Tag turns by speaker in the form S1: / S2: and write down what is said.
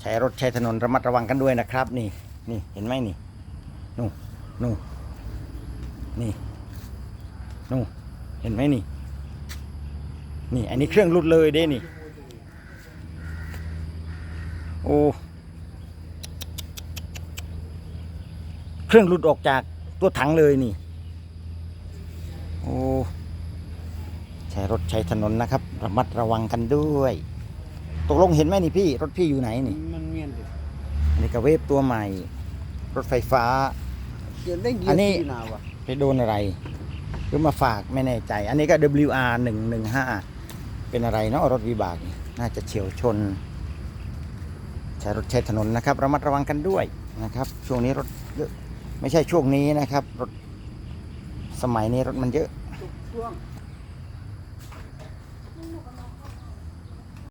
S1: ใช้รถใช้ถนนระมัดระวังกันด้วยนะครับ นี่นี่เห็นไหมนี่นู่นู่นี่นู่นเห็นไหมนี่ นี่ อันนี้เครื่องรุดเลยเด้นี่ โอ้เครื่องรุดออกจากตัวถังเลยนี่ โอ้ ใช้รถใช้ถนนนะครับ ระมัดระวังกันด้วย ตกลงเห็นไหมนี่พี่ รถพี่อยู่ไหนนี่
S2: มันเมียนดิ
S1: อันนี้กระเวฟตัวใหม่ รถไฟฟ้าอั
S2: นนี้น
S1: ไปโดนอะไร หรือมาฝากไม่แน่ใจ อันนี้ก็ WR 115 เป็นอะไรเนาะรถวิบากน่าจะเฉียวชน ใช้รถใช้ถนนนะครับ ระมัดระวังกันด้วยนะครับ ช่วงนี้รถเยอะไม่ใช่ช่วงนี้นะครับ รถสมัยนี้รถมันเยอะ
S2: ช่วง